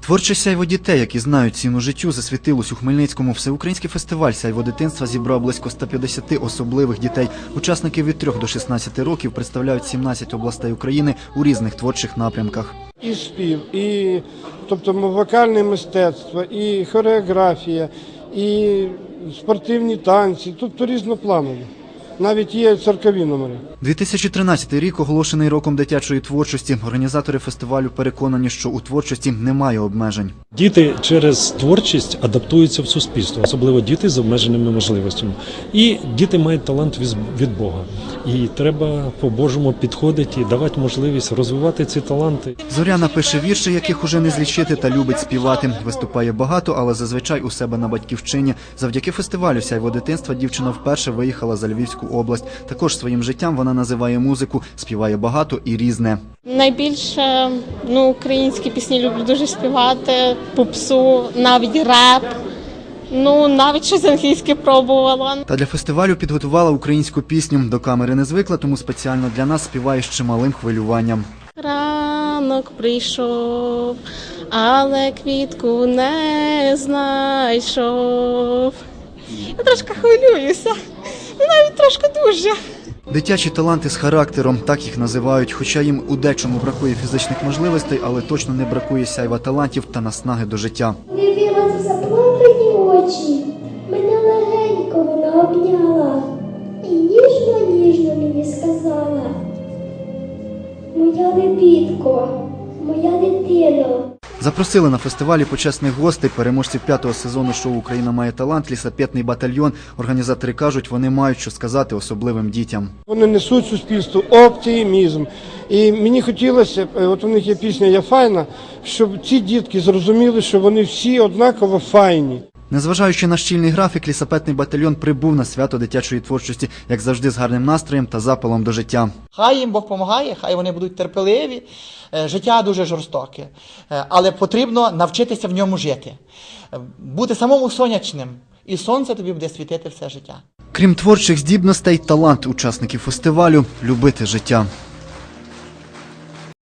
Творче сяйво дітей, які знають ціну життю, засвітилось у Хмельницькому. Всеукраїнський фестиваль сяйво дитинства зібрав близько 150 особливих дітей. Учасники від 3 до 16 років представляють 17 областей України у різних творчих напрямках. І спів, і тобто вокальне мистецтво, і хореографія, і спортивні танці, тобто різнопланово. Навіть є циркові номери. 2013 рік оголошений роком дитячої творчості. Організатори фестивалю переконані, що у творчості немає обмежень. Діти через творчість адаптуються в суспільство, особливо діти з обмеженими можливостями. І діти мають талант віз- від Бога. І треба по-божому підходити і давати можливість розвивати ці таланти. Зоряна пише вірші, яких уже не злічити, та любить співати. Виступає багато, але зазвичай у себе на батьківщині. Завдяки фестивалю сяйво дитинства дівчина вперше виїхала за Львівську область. Також своїм життям вона називає музику, співає багато і різне. Найбільше ну, українські пісні люблю дуже співати, попсу, навіть реп. Ну, навіть щось англійське пробувала. Та для фестивалю підготувала українську пісню. До камери не звикла, тому спеціально для нас співає з чималим хвилюванням. Ранок прийшов, але квітку не знайшов. Я трошки хвилююся, ну навіть трошки дуже. Дитячі таланти з характером, так їх називають. Хоча їм у дечому бракує фізичних можливостей, але точно не бракує сяйва талантів та наснаги до життя. Дивилась заплакані очі, мене легенько вона обняла і ніжно-ніжно мені сказала. Моя лебідко, моя дитино. Запросили на фестивалі почесних гостей, переможців п'ятого сезону шоу Україна має талант, лісапетний батальйон. Організатори кажуть, вони мають що сказати особливим дітям. Вони несуть суспільству оптимізм. І мені хотілося, е, от у них є пісня Я файна, щоб ці дітки зрозуміли, що вони всі однаково файні. Незважаючи на щільний графік, лісапетний батальйон прибув на свято дитячої творчості, як завжди, з гарним настроєм та запалом до життя. Хай їм Бог допомагає, хай вони будуть терпеливі. Е, Життя дуже жорстоке, Е, але потрібно навчитися в ньому жити, Е, бути самому сонячним, і сонце тобі буде світити все життя. Крім творчих здібностей, талант учасників фестивалю любити життя.